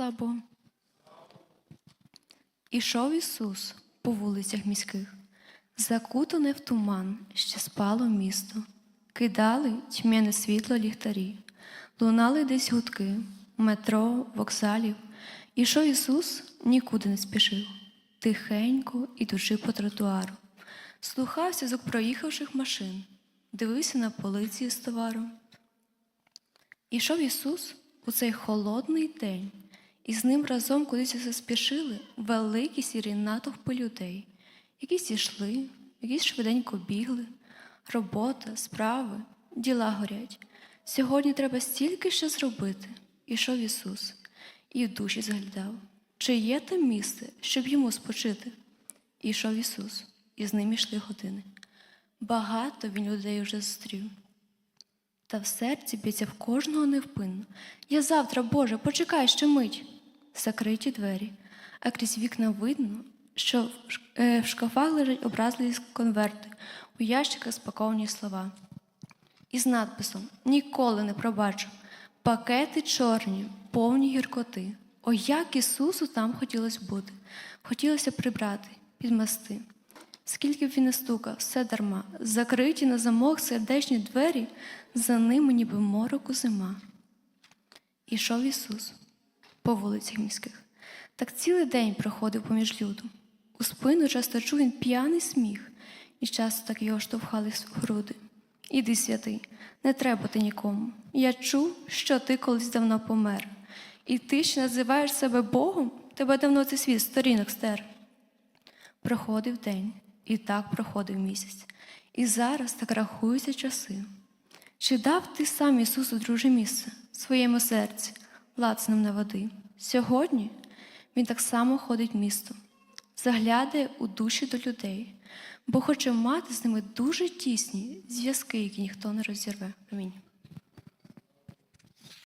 Слава Богу. Ішов Ісус по вулицях міських, закутане в туман, ще спало місто. Кидали тьмяне світло ліхтарі, лунали десь гудки, метро, вокзалів. Ішов Ісус нікуди не спішив, тихенько ідучи по тротуару. Слухався звук проїхавших машин, дивився на полиці з товаром. Ішов Ісус у цей холодний день, і з ним разом кудись заспішили великі сірі натовпи людей. Якісь ішли, якісь швиденько бігли. Робота, справи, діла горять. Сьогодні треба стільки ще зробити. Ішов Ісус і в душі заглядав, чи є там місце, щоб йому спочити. Ішов Ісус, і з ним ішли години. Багато він людей уже зустрів. Та в серці б'ється в кожного невпинно. Я завтра, Боже, почекай ще мить. Закриті двері, а крізь вікна видно, що в е, шкафах лежать образливі конверти, у ящиках спаковані слова. І з надписом Ніколи не пробачу. Пакети чорні, повні гіркоти. О, як Ісусу там хотілося бути. Хотілося прибрати, підмести. Скільки б він не стукав, все дарма. Закриті на замок сердечні двері, за ними ніби мороку зима. Ішов Ісус по вулицях міських. Так цілий день проходив поміж люду. У спину часто чув він п'яний сміх, і часто так його штовхали в груди. Іди, святий, не треба ти нікому. Я чув, що ти колись давно помер. І ти ще називаєш себе Богом, тебе давно цей світ сторінок стер. Проходив день, і так проходив місяць. І зараз так рахуються часи. Чи дав ти сам Ісусу друже місце в своєму серці, лацнем на води? Сьогодні Він так само ходить містом, заглядає у душі до людей, бо хоче мати з ними дуже тісні зв'язки, які ніхто не розірве. Амінь.